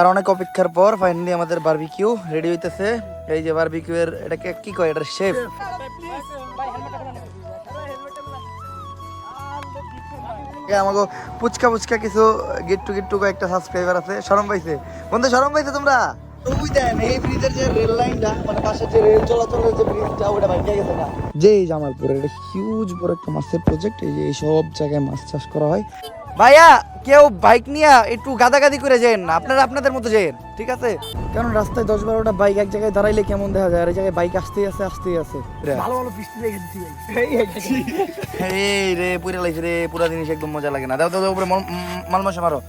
আর অনেক অপেক্ষার পর ফাইনালি আমাদের বারবিকিউ রেডি হইতেছে। এই যে বারবিকিউ এর এটাকে কি কয়? এটার শেফ আমাকে পুচকা পুচকা কিছু গিট্টু গিট্টু একটা সাবস্ক্রাইবার আছে। শরম পাইছে? বন্ধু, শরম পাইছে তোমরা? যে এটা হিউজ বড় একটা মাছের প্রজেক্ট এই সব জায়গায় মাছ চাষ করা হয়। ভাইয়া কেউ বাইক নিয়ে একটু গাদাগাদি করে যেন না। আপনারা আপনাদের মতো যেন ঠিক আছে? কারণ রাস্তায় দশ বারোটা বাইক এক জায়গায় দাঁড়াইলে কেমন দেখা যায়? আর এই জায়গায় বাইক আসতেই আছে আসতেই আছে। ভালো ভালো এই রে পুরা লাগছে রে পুরা জিনিস একদম মজা লাগে না। দাও দাও দাও, উপরে মল- মাল মশা মারো।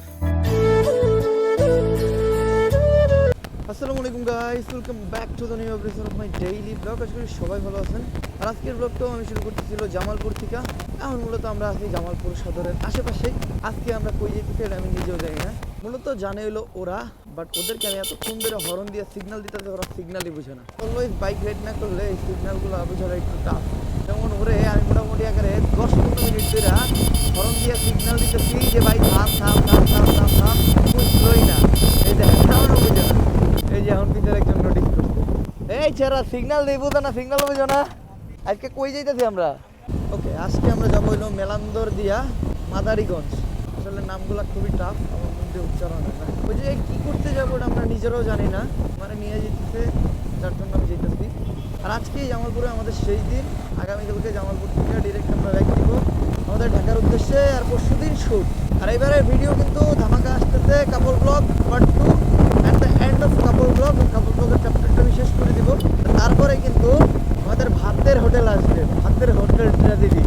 আলাইকুম guys welcome back to the new episode of my daily blog আশা সবাই ভালো আছেন। আর আজকের ব্লগটাও আমি শুরু করতেছিল জামালপুর থেকে। এখন মূলত আমরা আছি জামালপুর সদরের আশেপাশে। আজকে আমরা কই যেতেছি আমি নিজেও জানি না। মূলত জানে হলো ওরা বাট ওদেরকে আমি এতক্ষণ ধরে হরন দিয়ে সিগন্যাল দিতে ওরা সিগন্যালই বুঝে না। অলওয়েজ বাইক রাইড না করলে এই সিগন্যালগুলো বোঝাটা একটু টাফ যেমন ওরে, আমি মোটামুটি আকারে দশ পনেরো মিনিট ধরে হরন দিয়ে সিগন্যাল দিতেছি যে, ভাই, থাম থাম থাম থাম থাম থাম বুঝলোই না। এই দেখেন বুঝে না। এখন পিছনে একজন নোটিস করছে। এই ছেড়া সিগন্যাল দেবো তো না? সিগন্যাল বুঝো না? আজকে কই যাইতেছি আমরা? ওকে আজকে আমরা যাব হইল মেলান্দর দিয়া মাদারিগঞ্জ। আসলে নামগুলা খুবই টাফ আমার মধ্যে উচ্চারণ হয় না। ওই যে কি করতে যাব আমরা নিজেরাও জানি না। মানে নিয়ে যেতেছে, যার জন্য আমি যেতেছি আর আজকে জামালপুরে আমাদের সেই দিন। আগামীকালকে জামালপুর থেকে ডিরেক্ট আমরা ব্যাক দিব। আমাদের ঢাকার উদ্দেশ্যে আর পরশু দিন শুট আর এবারের ভিডিও কিন্তু ধামাকা আসতেছে কাপড় blog part two end of কাপড় ব্লগ কাপড় ব্লগের চ্যাপ্টারটা আমি শেষ করে দিব। তারপরে কিন্তু আমাদের ভাতের হোটেল আসবে। ভাতের হোটেল ট্র্যাজেডি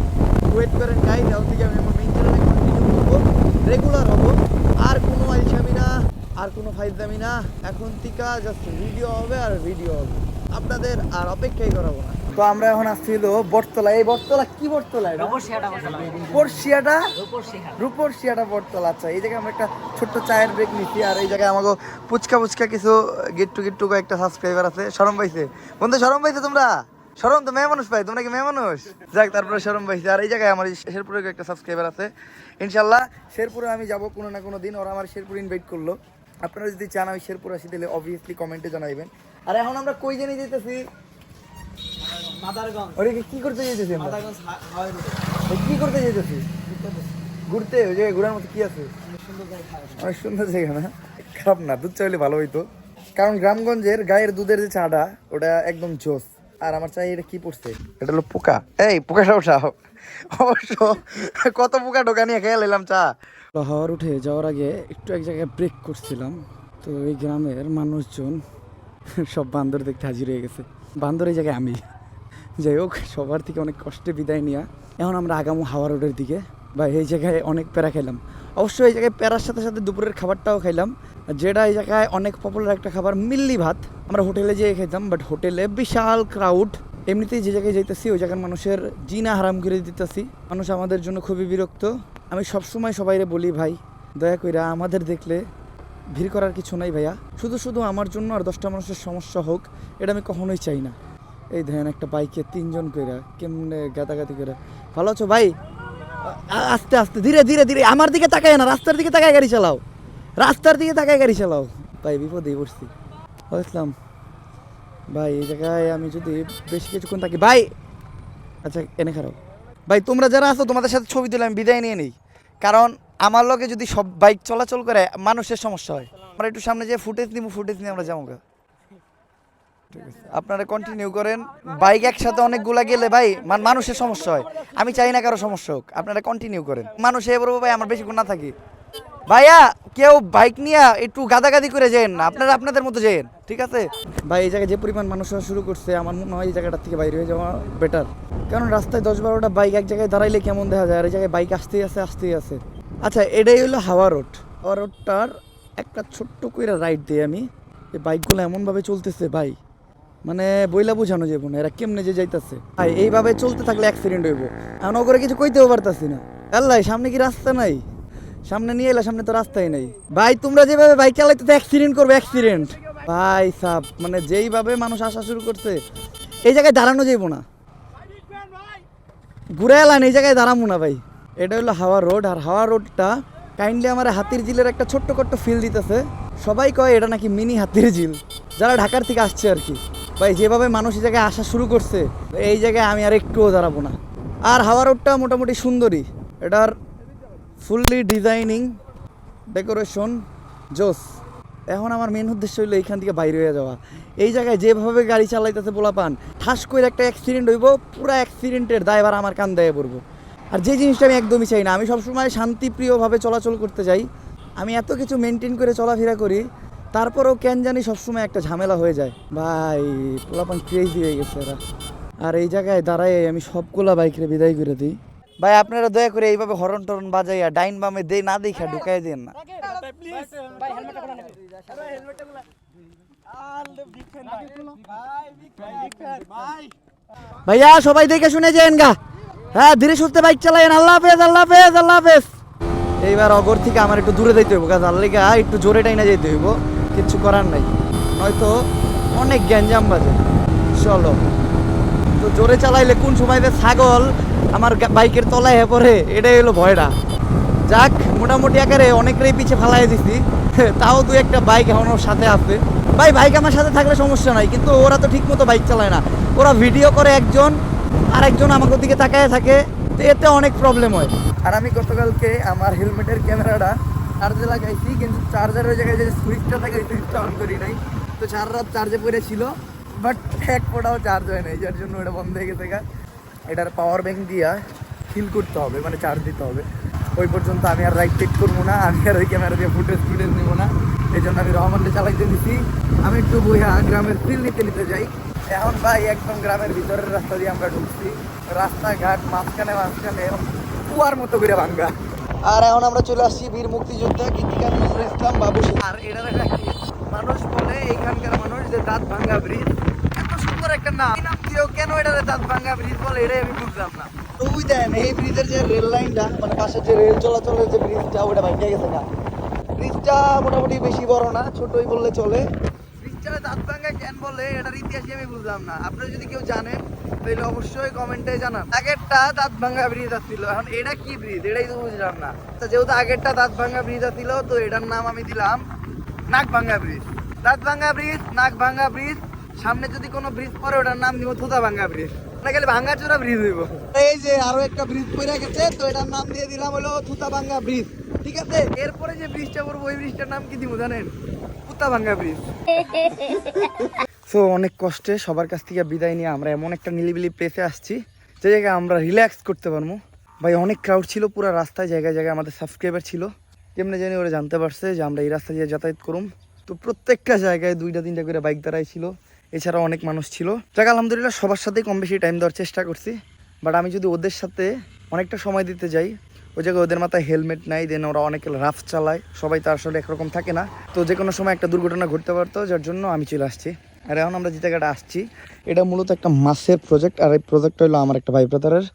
ওয়েট করেন গাই যাও থেকে আমি আমার মেইন চ্যানেলে কন্টিনিউ করব। রেগুলার হব। আর কোনো আলসামি না, আর কোনো ফাইজদামি না। এখন থেকে জাস্ট ভিডিও হবে আর ভিডিও হবে। আপনাদের আর অপেক্ষাই করাবো না। তো আমরা এখন আসছিল বটতলা। এই বটতলা কি বটতলা এটা? পড়শিয়াটা শিয়াটা বটতলা আচ্ছা। এই জায়গায় আমরা একটা ছোট্ট চায়ের ব্রেক নিচ্ছি আর এই জায়গায় আমাকে পুচকা পুচকা কিছু গিট্টু গিট্টু একটা সাবস্ক্রাইবার আছে। শরম পাইছে? বন্ধু শরম পাইছে তোমরা? শরম তো মেয়ে মানুষ পাই তোমরা কি মেয়ে মানুষ? যাক তারপরে শরম পাইছে। আর এই জায়গায় আমার শেরপুরে একটা সাবস্ক্রাইবার আছে। ইনশাল্লাহ শেরপুরে আমি যাব কোনো না কোনো দিন ওরা আমার শেরপুর ইনভাইট করল। আপনারা যদি চান আমি শেরপুর আসি তাহলে অবভিয়াসলি কমেন্টে জানাইবেন। আর এখন আমরা কই জেনে যেতেছি মাদারগঞ্জ। কি করতে যেতেছি আমরা? কি করতে যেতেছি ঘুরতে ওই জায়গায় ঘোরার মতো কি আছে? অনেক সুন্দর জায়গা না? খারাপ না দুধ চাইলে ভালো হইতো। কারণ গ্রামগঞ্জের গায়ের দুধের যে চাটা ওটা একদম জোস। আর আমার চাই এটা কি পড়ছে? এটা হলো পোকা। এই পোকাটা উঠাও অবশ্য কত পোকা ঢোকা নিয়ে খেয়ে নিলাম চা। হাওয়ার উঠে যাওয়ার আগে একটু এক জায়গায় ব্রেক করছিলাম। তো এই গ্রামের মানুষজন সব বান্দর দেখতে হাজির হয়ে গেছে। বান্দর এই জায়গায় আমি। যাই হোক, সবার থেকে অনেক কষ্টে বিদায় নিয়া। এখন আমরা আগামো হাওয়া রোডের দিকে। বা এই জায়গায় অনেক প্যারা খাইলাম। অবশ্য এই জায়গায় প্যারার সাথে সাথে দুপুরের খাবারটাও খাইলাম। যেটা এই জায়গায় অনেক পপুলার একটা খাবার, মিল্লি ভাত। আমরা হোটেলে যেয়ে খেতাম বাট হোটেলে বিশাল ক্রাউড এমনিতেই যে জায়গায় যাইতেছি, ওই জায়গার মানুষের জিনা হারাম করে দিতেছি। মানুষ আমাদের জন্য খুবই বিরক্ত। আমি সবসময় সবাইরে বলি, ভাই, দয়া কইরা আমাদের দেখলে ভিড় করার কিছু নাই ভাইয়া। শুধু শুধু আমার জন্য আর দশটা মানুষের সমস্যা হোক, এটা আমি কখনোই চাই না। এই দেখেন একটা বাইকে তিনজন কইরা কেমনে গাতাগাতি করে ভালো আছো ভাই? আস্তে আস্তে, ধীরে ধীরে ধীরে, আমার দিকে তাকায় না, রাস্তার দিকে তাকায় গাড়ি চালাও, রাস্তার দিকে তাকায় গাড়ি চালাও। ভাই, বিপদে পড়ছি। বুঝলাম ভাই, এই জায়গায় আমি যদি বেশি কিছুক্ষণ থাকি, ভাই আচ্ছা এনে খারাপ ভাই, তোমরা যারা আছো, তোমাদের সাথে ছবি তুলে আমি বিদায় নিয়ে নিই, কারণ আমার লগে যদি সব বাইক চলাচল করে, মানুষের সমস্যা হয়। আমরা একটু সামনে যে ফুটেজ নিব ফুটেজ নিয়ে আমরা যাব আপনারা কন্টিনিউ করেন। বাইক একসাথে অনেকগুলা গেলে ভাই মান- মানুষের সমস্যা হয়। আমি চাই না কারও সমস্যা হোক। আপনারা কন্টিনিউ করেন। মানুষ এবার ভাই, আমার বেশিক্ষণ না থাকি। ভাইয়া, কেউ বাইক নিয়ে একটু গাদাগাদি করে যেন না। আপনারা আপনাদের মতো যেন ঠিক আছে? ভাই, এই জায়গায় যে পরিমাণ মানুষ শুরু করছে, আমার মনে হয় এই জায়গাটার থেকে বাইরে হয়ে যাওয়া বেটার কারণ রাস্তায় দশ বারোটা বাইক এক জায়গায় দাঁড়াইলে কেমন দেখা যায়? আর এই জায়গায় বাইক আসতেই আছে আসতেই আছে। আচ্ছা এটাই হলো হাওয়া রোড হাওয়া রোডটার একটা ছোট্ট কইরা রাইড দিই আমি। এই বাইকগুলো এমনভাবে চলতেছে, ভাই মানে বইলা বোঝানো যাব না, এরা কেমনে যে যাইতাছে। ভাই, এইভাবে চলতে থাকলে অ্যাক্সিডেন্ট হইব। এখন করে কিছু কইতেও পারতাছি না। আল্লাহ, সামনে কি রাস্তা নাই? সামনে নিয়ে এলে, সামনে তো রাস্তাই নাই। ভাই, তোমরা যেভাবে বাইক চালাইতে তো অ্যাক্সিডেন্ট করবে অ্যাক্সিডেন্ট ভাই, সাব মানে যেইভাবে মানুষ আসা শুরু করছে, এই জায়গায় দাঁড়ানো যাইবো না। ঘুরে এলাম, এই জায়গায় দাঁড়াবো না, ভাই। এটা হলো হাওয়া রোড, আর হাওয়া রোডটা কাইন্ডলি আমার হাতির জিলের একটা ছোট্ট ছোট্ট ফিল দিতেছে। সবাই কয়, এটা নাকি মিনি হাতির ঝিল। যারা ঢাকার থেকে আসছে আর কি। ভাই, যেভাবে মানুষ এই জায়গায় আসা শুরু করছে, এই জায়গায় আমি আর একটুও দাঁড়াবো না। আর হাওয়া রোডটা মোটামুটি সুন্দরী। এটার ফুললি ডিজাইনিং, ডেকোরেশন, জোস। এখন আমার মেন উদ্দেশ্য হইল এইখান থেকে বাইরে হয়ে যাওয়া। এই জায়গায় যেভাবে গাড়ি চালাইতেছে পোলা পান ঠাস করে একটা অ্যাক্সিডেন্ট হইব, পুরো অ্যাক্সিডেন্টের দায়ভার আমার কান দেয় পড়ব। আর যে জিনিসটা আমি একদমই চাই না, আমি সবসময় শান্তিপ্রিয়ভাবে চলাচল করতে চাই আমি এত কিছু মেনটেন করে চলাফেরা করি তারপরেও কেন জানি সবসময় একটা ঝামেলা হয়ে যায়। ভাই পোলাপান ক্রেজি হয়ে গেছে এরা। আর এই জায়গায় দাঁড়ায় আমি সবগুলা বাইকের বিদায় করে দিই। ভাই আপনারা দয়া করে এইভাবে হরন টরন বাজাইয়া ডাইন বামে দে না দেখা ঢুকাই দেন না। ভাইয়া সবাই দেখে শুনে যেন গা। হ্যাঁ ধীরে সুস্থে বাইক চালায়েন। আল্লাহ হাফেজ আল্লাহ হাফেজ আল্লাহ হাফেজ। এইবার অগর থেকে আমার একটু দূরে যাইতে হইব কাজ আল্লিগা একটু জোরে টাইনা যেতে হইব। কিচ্ছু করার নাই। নয়তো অনেক গ্যাঞ্জাম বাজে। চলো। তো জোরে চালাইলে কোন সময় ছাগল আমার বাইকের তলায় হয়ে পড়ে, এটাই হলো ভয়টা। যাক, মোটামুটি আকারে অনেকটাই পিছে ফালাই দিছি। তাও দু একটা বাইক এখন ওর সাথে আছে। ভাই, বাইক আমার সাথে থাকলে সমস্যা নাই, কিন্তু ওরা তো ঠিক মতো বাইক চালায় না। ওরা ভিডিও করে একজন আর একজন আমাকে দিকে তাকায় থাকে, তো এতে অনেক প্রবলেম হয়। আর আমি গতকালকে আমার হেলমেটের ক্যামেরাটা চার্জে লাগাইছি, কিন্তু চার্জারের জায়গায় যে সুইচটা থাকে, ওই সুইচটা অন করি নাই। তো চার রাত চার্জে পড়েছিল বাট এক ফোটাও চার্জ হয় নাই, যার জন্য ওটা বন্ধ হয়ে গেছে। এটার পাওয়ার ব্যাংক দিয়া ফিল করতে হবে মানে চার্জ দিতে হবে। ওই পর্যন্ত আমি আর রাইড টেক করব না, আমি আর ওই ক্যামেরা দিয়ে ফুটেজ ফুটেজ নেব না। এই জন্য আমি রহমানকে চালাইতে দিছি। আমি একটু বইয়া গ্রামের ফিল নিতে নিতে যাই। এখন ভাই একদম গ্রামের ভিতরের রাস্তা দিয়ে আমরা ঢুকছি। রাস্তাঘাট মাঝখানে মাঝখানে কুয়ার মতো করে ভাঙ্গা। আর এখন আমরা চলে আসছি বীর মুক্তিযোদ্ধা গীতিকার নজরুল ইসলাম বাবু আর এটা মানুষ বলে এইখানকার মানুষ যে দাঁত ভাঙ্গা ব্রিজ। এত সুন্দর একটা নাম। এই নাম দিয়েও কেন এটারে দাঁত ভাঙ্গা ব্রিজ বলে? এটাই আমি বুঝলাম না। দেন এই ব্রিজের যে রেল লাইনটা মানে পাশে যে রেল চলাচলের যে ব্রিজটা ওটা ভাঙ্গা গেছে না ব্রিজটা মোটামুটি বেশি বড় না ছোটই বললে চলে। ব্রিজটা দাঁত ভাঙ্গা কেন বলে? এটার ইতিহাসই আমি বুঝলাম না। আপনারা যদি কেউ জানেন তাহলে অবশ্যই কমেন্টে জানান। আগেরটা দাঁত ভাঙ্গা ব্রিজ আসছিল এখন এটা কি ব্রিজ? এটাই তো বুঝলাম না। তো যেহেতু আগেরটা দাঁত ভাঙ্গা ব্রিজ আসছিল তো এটার নাম আমি দিলাম নাক ভাঙ্গা ব্রিজ। দাঁত ভাঙ্গা ব্রিজ, নাক ভাঙ্গা ব্রিজ, সামনে যদি কোনো ব্রিজ পরে ওটার নাম দিব থুতা ভাঙ্গা ব্রিজ। না গেলে ভাঙ্গা চোরা ব্রিজ হইব। এই যে আরও একটা ব্রিজ পড়ে গেছে, তো এটার নাম দিয়ে দিলাম হলো থুতা ভাঙ্গা ব্রিজ। ঠিক আছে? এরপরে যে ব্রিজটা পড়ব, ওই ব্রিজটার নাম কি দিব জানেন? কুত্তা ভাঙ্গা ব্রিজ। সো অনেক কষ্টে সবার কাছ থেকে বিদায় নিয়ে আমরা এমন একটা নিলিবিলি প্লেসে আসছি, যে জায়গায় আমরা রিল্যাক্স করতে পারব। ভাই, অনেক ক্রাউড ছিল, পুরো রাস্তায়, জায়গায় জায়গায় আমাদের সাবস্ক্রাইবার ছিল। কেমনে জানি ওরা জানতে পারছে যে আমরা এই রাস্তা দিয়ে যাতায়াত করুম। তো প্রত্যেকটা জায়গায় দুইটা, তিনটা করে বাইক দাঁড়াই ছিল। এছাড়া অনেক মানুষ ছিল। যাক, আলহামদুলিল্লাহ সবার সাথেই কম বেশি টাইম দেওয়ার চেষ্টা করছি। বাট আমি যদি ওদের সাথে অনেকটা সময় দিতে যাই, ওই জায়গায় ওদের মাথায় হেলমেট নাই দেন ওরা অনেক রাফ চালায়। সবাই তো আসলে একরকম থাকে না। তো যে কোনো সময় একটা দুর্ঘটনা ঘটতে পারতো, যার জন্য আমি চলে আসছি। আর এখন আমরা যে জায়গাটা আসছি। এটা মূলত একটা মাছের প্রজেক্ট আর এই প্রজেক্ট হলো আমার একটা ভাই ব্রাদারের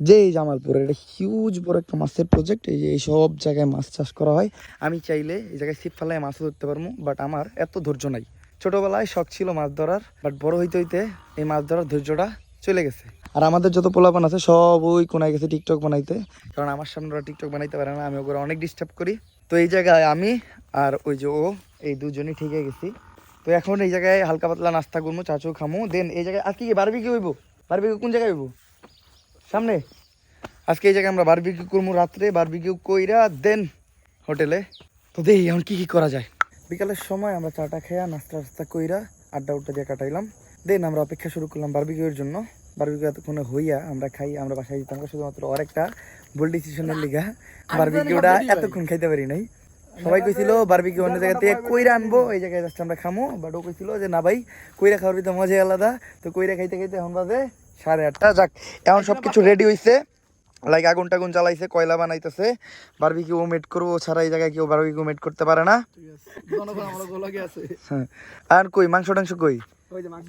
যে এই জামালপুরে এটা হিউজ বড় একটা মাছের প্রজেক্ট এই যে এই সব জায়গায় মাছ চাষ করা হয়। আমি চাইলে এই জায়গায় ছিপ ফেলায় মাছও ধরতে পারব বাট আমার এত ধৈর্য নাই। ছোটোবেলায় শখ ছিল মাছ ধরার বাট বড় হইতে হইতে এই মাছ ধরার ধৈর্যটা চলে গেছে। আর আমাদের যত পোলাপান আছে, সব ওই কোনায় গেছে টিকটক বানাইতে। কারণ আমার সামনে ওরা টিকটক বানাইতে পারে না, আমি ওগুলো অনেক ডিস্টার্ব করি। তো এই জায়গায় আমি আর ওই যে ও, এই দুজনই ঠিকই গেছি। তো এখন এই জায়গায় হালকা পাতলা নাস্তা করব চাচু খামো দেন এই জায়গায় আজকে কি বারবিকি হইব? বারবিকি কোন জায়গায় হইব? সামনে? আজকে এই জায়গায় আমরা বারবিকিউ করব রাত্রে বারবিকিউ কইরা দেন হোটেলে। তো দেখি এখন কি কি করা যায়। বিকালের সময় আমরা চাটা খেয়া নাস্তা টাস্তা কইরা আড্ডা উড্ডা দিয়ে কাটাইলাম। দেন আমরা অপেক্ষা শুরু করলাম বারবিকিউর জন্য। বারবিকিউ এতক্ষণে হইয়া আমরা খাই আমরা বাসায় দিতাম শুধুমাত্র আরেকটা ভুল ডিসিশনের লিগা। বারবিকিউটা এতক্ষণ খাইতে পারি নাই। সবাই কইছিল বারবিকিউ অন্য জায়গা থেকে কইরা আনব এই জায়গায় জাস্ট আমরা খামো। বাট ও কইছিল যে না ভাই কইরা খাওয়ার ভিতরে মজাই আলাদা। তো কইরা খাইতে খাইতে এখন বাজে সাড়ে আটটা। যাক এখন সব কিছু রেডি হইছে। লাইক আগুন টাগুন জ্বালাইছে কয়লা বানাইতেছে। বারবিকিউ মেড করব ছাড়া এই জায়গায় কেউ বারবিকিউ মেড করতে পারে না। আর কই মাংস টাংস কই? মাংস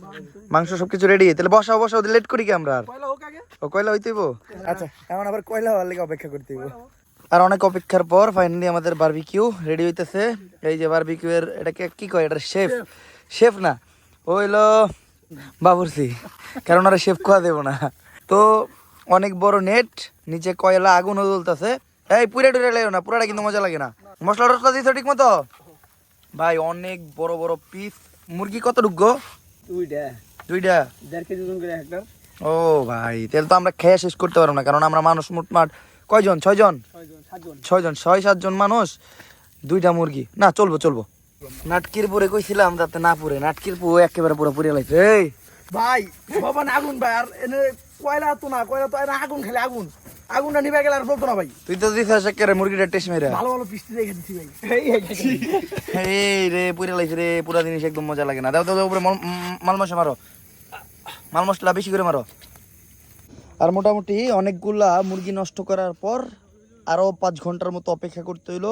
মাংস সবকিছু রেডি তাহলে বসাও বসাও লেট করি কি আমরা আর? ও কয়লা হইতেইব? আচ্ছা এখন আবার কয়লা হওয়ার লেগে অপেক্ষা করতে হইব আর অনেক অপেক্ষার পর ফাইনালি আমাদের বারবিকিউ রেডি হইতেছে। এই যে বারবিকিউ এর এটাকে কি কয়? এটা শেফ শেফ না? হইল বাবুরসি কারণ ওরা শেফ খোয়া দেবো না। তো অনেক বড় নেট নিচে কয়লা আগুনও জ্বলতেছে। এই পুরা টুরে লাগো না পুরাটা কিন্তু মজা লাগে না। মশলা টসলা দিছো ঠিক মতো? ভাই অনেক বড় বড় পিস মুরগি কত ঢুকবো দুইটা। দুইটা? দেড় কেজি ওজন করে একটা। ও ভাই তাহলে তো আমরা খেয়ে শেষ করতে পারব না কারণ আমরা মানুষ মোটমাট। কয়জন? ছয়জন? ছয়জন সাতজন। ছয়জন ছয় সাতজন মানুষ দুইটা মুরগি। না চলবো চলবো। নাটকির পুরে কইছিলাম যাতে না পুরে নাটকির পু একেবারে পুরো পুরে লাইছে। এই! ভাই বাবা না আগুন ভাই আর এনে কয়লা তো না কয়লা তো আগুন খালি আগুন। আগুনটা নিভে গেলে আর বলতো না ভাই। তুই তো দিছিস একেবারে মুরগিটা টেস্ট মেরে। ভালো ভালো পিস্তি রেখে দিচ্ছি ভাই। এই রে পুরে লাইছে রে পুরা জিনিস একদম মজা লাগে না। দাও দাও দাও, উপরে মাল মশলা মারো। মাল মশলা বেশি করে মারো। আর মোটামুটি অনেকগুলা মুরগি নষ্ট করার পর আরও পাঁচ ঘণ্টার মতো অপেক্ষা করতে হইল।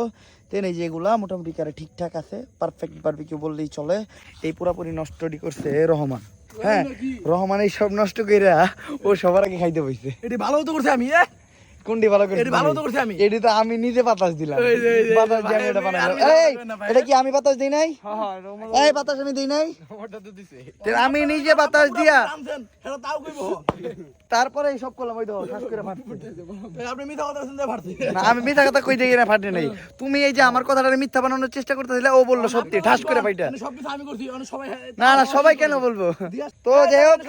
তেন এই যেগুলা মোটামুটি কারে ঠিকঠাক আছে পারফেক্ট বারবিকিউ বললেই চলে। এই পুরাপুরি নষ্টটি করছে রহমান। হ্যাঁ রহমান এই সব নষ্ট কইরা ও সবার আগে খাইতে বইছে। এটি ভালো তো করছে আমি এ? কোনটি ভালো করে ভালো তো করছি আমি। এটি তো আমি নিজে বাতাস দিলাম। বাতাস দিয়ে আমি এটা এই। এটা কি আমি বাতাস দিই নাই? হ্যাঁ হ্যাঁ এই বাতাস আমি দিই নাই। আমি নিজে বাতাস দিয়া তারপরে এই সব করলাম ওই তো শ্বাস করে আপনি মিথ্যা কথা শুনতে না আমি মিথ্যা কথা কই দেখি না ফাটে নাই। তুমি এই যে আমার কথাটা মিথ্যা বানানোর চেষ্টা করতেছিলে ও বলল সত্যি ঠাস করে ফাইটা। সব আমি করছি মানে সবাই না না সবাই কেন বলব? তো যাই হোক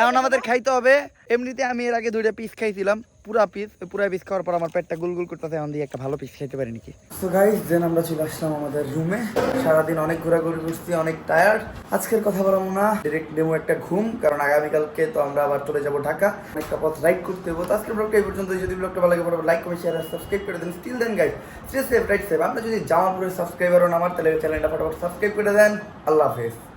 এখন আমাদের খাইতে হবে। এমনিতে আমি এর আগে দুইটা পিস খাইছিলাম। পুরা পিস পুরা পিস খাওয়ার পর আমার পেটটা গুলগুল করতেছে, এখন দিয়ে একটা ভালো পিস খাইতে পারি নাকি? তো গাইস দেন আমরা চলে আসলাম আমাদের রুমে সারাদিন অনেক ঘোরাঘুরি করছি, অনেক টায়ার্ড আজকের কথা বলব না ডিরেক্ট দেবো একটা ঘুম, কারণ আগামীকালকে তো আমরা আবার চলে যাব ঢাকা। অনেকটা পথ রাইড করতে হব। তো আজকের ব্লগটা এই পর্যন্ত যদি ব্লগটা ভালো লাগে লাইক কমেন্ট শেয়ার সাবস্ক্রাইব করে দেন। Still then guys stay safe right safe আপনি যদি জামালপুরের সাবস্ক্রাইবার হন আমার তাহলে চ্যানেলটা ফটাফট সাবস্ক্রাইব করে দেন। আল্লাহ হাফেজ।